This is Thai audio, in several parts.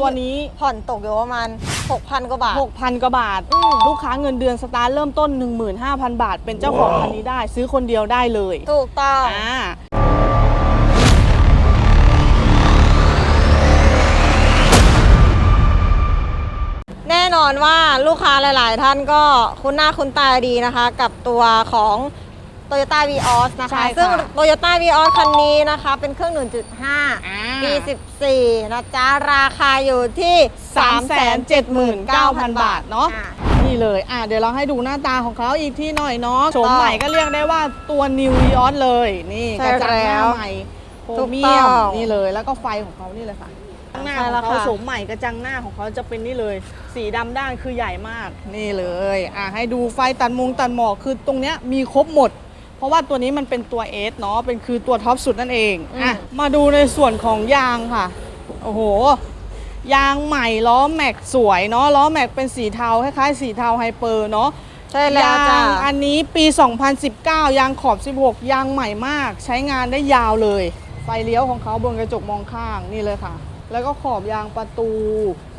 ตัวนี้ผ่อนตกอยู่ประมาณ 6,000 กว่าบาท 6,000 กว่าบาทอืมลูกค้าเงินเดือนสตาร์ทเริ่มต้น 15,000 บาท เป็นเจ้าของคันนี้ได้ ซื้อคนเดียวได้เลย ถูกต้องอ่าแน่นอนว่าลูกค้าหลาย ๆ ท่านก็คุ้นหน้าคุ้นตาดีนะคะ กับตัวของ Toyota Vios นะใช่คะ ค่ะ ซึ่ง Toyota Vios คันนี้นะคะ เป็นเครื่องอ่า1.5ปี14นะจ๊ะ ราคาอยู่ที่ 379,000 บาทเนาะ อ่ นี่เลย อะ เดี๋ยวเราให้ดูหน้าตาของเขาอีกที่หน่อยเนาะ โฉมต้องใหม่ก็เรียกได้ว่าตัว New Vios เลย นี่ใช่กระจังหน้าแล้วใหม่โครถูกเมีต้ยอมงนี่เลย แล้วก็ไฟของเขานี่เลยค่ะข้างหน้าใช่ของแล้วเขาค่ะ โฉมใหม่กระจังหน้าของเขาจะเป็นนี่เลย สีดำด้านคือใหญ่มาก นี่เลย อะ ให้ดูไฟตัดมุงตัดหมอก คือตรงเนี้ยมีครบหมด เพราะว่าตัวนี้มันเป็นตัวเอสเนาะเป็นคือตัวท็อปสุดนั่นเองอะมาดูในส่วนของยางค่ะ โอ้โห ยางใหม่ล้อแม็กสวยเนาะล้อแม็กเป็นสีเทาคล้ายๆสีเทาไฮเปอร์เนาะใช่แล้วจ้ะยางอันนี้ปี 2019 ยางขอบ 16 ยางใหม่มาก ใช้งานได้ยาวเลย ไฟเลี้ยวของเขาบนกระจกมองข้างนี่เลยค่ะ แล้วก็ขอบยางประตู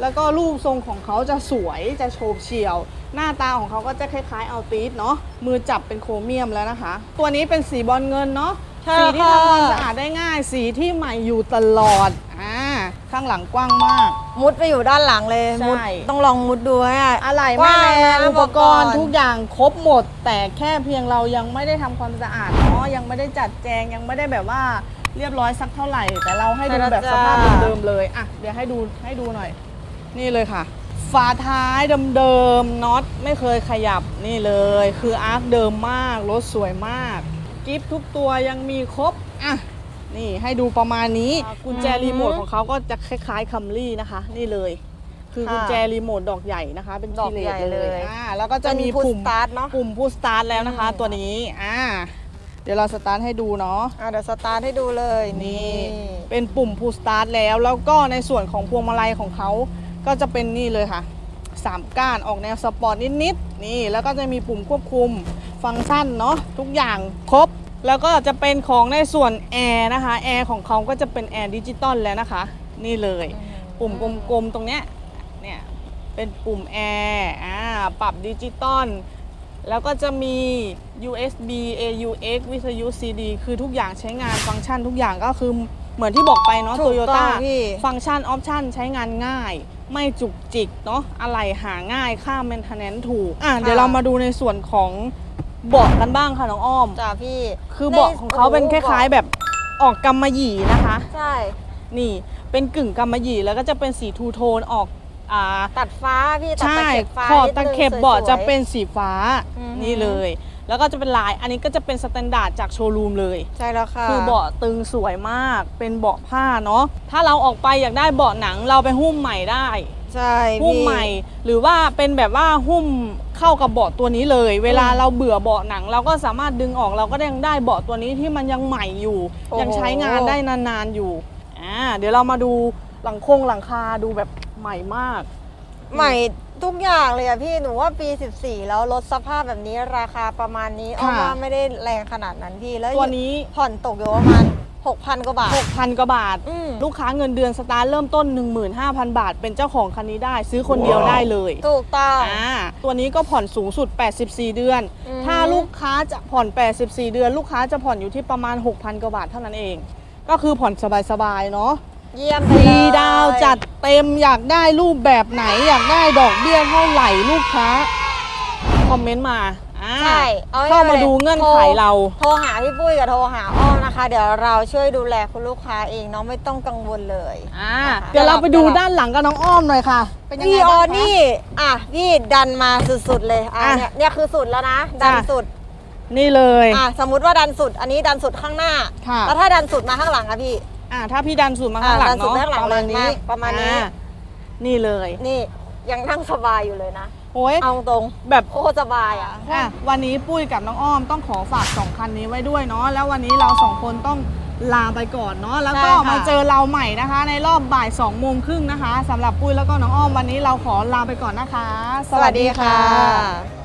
แล้วก็รูปทรงของเขาจะสวยจะโฉบเฉี่ยว หน้าตาของเขาก็จะคล้ายๆอัลติสเนาะมือจับเป็นโครเมียมแล้วนะคะ ตัวนี้เป็นสีบอลเงินเนาะใช่สีที่ค่ะทำความสะอาดได้ง่าย สีที่ใหม่อยู่ตลอดอ่าข้างหลังกว้างมาก มุดไปอยู่ด้านหลังเลยใช่มุดต้องลองมุดดูให้อะอะไรกไม่ว้างแรงนะอุปกรณ์บอกก่อนทุกอย่างครบหมด แต่แค่เพียงเรายังไม่ได้ทำความสะอาดเนาะยังไม่ได้จัดแจงยังไม่ได้แบบว่า เรียบร้อยสักเท่าไหร่ แต่เราให้ดูแบบสภาพเดิมๆเลยอะเดี๋ยวให้ดูให้ดูหน่อย นี่เลยค่ะ ฝาท้ายเดิมๆน็อตไม่เคยขยับนี่เลย คืออาร์คเดิมมากรถสวยมากกิฟทุกตัวยังมีครบอะนี่ให้ดูประมาณนี้กุญแจรีโมทของเขาก็จะคล้ายๆคัมรี่นะคะ นี่เลย คือกุญแจรีโมทดอกใหญ่นะคะ เป็นดอกคีใหญ่เลเลยยอ่าแล้วก็จะมีพุปุ่มสตาร์ทเนาะปุ่มพูสตาร์ทแล้วนะคะอืมตัวนี้อ่า เดี๋ยวเราสตาร์ทให้ดูเนาะ อะเดี๋ยวสตาร์ทให้ดูเลยนี่ เป็นปุ่มพูสตาร์ทแล้ว แล้วก็ในส่วนของพวงมาลัยของเขาก็จะเป็นนี่เลยค่ะสามก้านออกแนวสปอร์ตนิดๆนี่ แล้วก็จะมีปุ่มควบคุมฟังก์ชันเนาะทุกอย่างครบ แล้วก็จะเป็นของในส่วนแอร์นะคะแอร์ของเขาก็จะเป็นแอร์ดิจิตอลแล้วนะคะ นี่เลย ปุ่มกลมๆตรงเนี้ยเนี่ยเป็นปุ่มแอร์อ่าปรับดิจิตอล แล้วก็จะมี USB AUX วิทยุ CD คือทุกอย่างใช้งานฟังก์ชันทุกอย่างก็คือเหมือนที่บอกไปเนาะถูโตกโยต้อต้างพี่ ฟังก์ชันออปชันใช้งานง่าย ไม่จุกจิกเนาะอะไรหาง่ายค่า maintenance ถูก อะเดี๋ยวเรามาดูในส่วนของเบาะกันบ้างค่ะน้องอ้อม จ้าพี่คือเบาะของเขาเป็นคล้ายๆแบบออกกำมะหยี่นะคะใช่ นี่เป็นกึ่งกำมะหยี่แล้วก็จะเป็นสีทูโทนออก อ่าตัดฟ้าพี่ตัดใช่ตะเข็บฟ้าขอบนิดตะนึงเข็บเบาะสวยๆ จะเป็นสีฟ้าอือฮึ นี่เลย แล้วก็จะเป็นลายอันนี้ก็จะเป็นสแตนดาร์ดจากโชว์รูมเลย ใช่แล้วค่ะ คือเบาะตึงสวยมาก เป็นเบาะผ้าเนาะ ถ้าเราออกไปอยากได้เบาะหนังเราไปหุ้มใหม่ได้ ใช่หุ้มพี่ ใหม่ หรือว่าเป็นแบบว่าหุ้มเข้ากับเบาะตัวนี้เลย เวลาเราเบื่อเบาะหนัง เราก็สามารถดึงออกเราก็ยังได้เบาะตัวนี้ที่มันยังใหม่อยู่ โอ้โห ยังใช้งานได้นานๆอยู่ อ่า เดี๋ยวเรามาดูหลังโครงหลังคาดูแบบ ใหม่มาก ใหม่ทุกอย่างเลยอะพี่หนูว่าปี 14 แล้วรถสภาพแบบนี้ราคาประมาณนี้อ้อมค่ะ ว่าไม่ได้แรงขนาดนั้นพี่แล้วตัวนี้ ผ่อนตกอยู่ประมาณ6,000กว่าบาท 6,000 กว่าบาท อืม ลูกค้าเงินเดือนสตาร์ทเริ่มต้น 15,000 บาท เป็นเจ้าของคันนี้ได้ ซื้อคนเดียวได้เลยถูกต้อง อ่าตัวนี้ก็ผ่อนสูงสุด 84 เดือน อือฮึถ้าลูกค้าจะผ่อน 84 เดือน ลูกค้าจะผ่อนอยู่ที่ประมาณ 6,000 กว่าบาทเท่านั้นเอง ก็คือผ่อนสบายๆ เนาะ เยี่ยมไปฟเลรียดาวน์จัดเต็มอยากได้รูปแบบไหน อยากได้ดอกเบี้ยเท่าไหร่ลูกค้า คอมเมนต์มาอ่าใช่อให้เข้ามาลยดูเงื่อนไขเรา โทรหาพี่ปุ้ยกับโทรหาอ้อมนะคะ เดี๋ยวเราช่วยดูแลคุณลูกค้าเองเนาะไม่ต้องกังวลเลยอ่านะคะเดี๋ยวเราไปดูด้านหลังกับน้องอ้อมหน่อยค่ะ เป็นยังไงพี่อบ้าองคะ นี่ อะพี่ดันมาสุดๆเลยอะอะเนี่ยเนี่ยคือสุดแล้วนะ ดันจ้ะ สุดนี่เลย อะสมมุติว่าดันสุด อันนี้ดันสุดข้างหน้าค่ะ แล้วถ้าดันสุดมาข้างหลังอะพี่ อ่าถ้าพี่ดันสูตรมาข้างหลังอ่าดันสูตรเนาะมาข้างหลังประมาณนี้เลยมาประมาณนี้อ่นี่เลย นี่ยังนั่งสบายอยู่เลยนะโอ้ยเอาตรงแบบโคตรสบายอะอะ วันนี้ปุ้ยกับน้องอ้อมต้องขอฝากสองคันนี้ไว้ด้วยเนาะแล้ววันนี้เราสองคนต้องลาไปก่อนเนาะแล้วก็ใช่ค่ะมาเจอเราใหม่นะคะ ในรอบบ่าย2องโมงครึ่งนะคะสำหรับปุ้ยแล้วก็น้องอ้อมวันนี้เราขอลาไปก่อนนะคะ สวัสดีค่ะ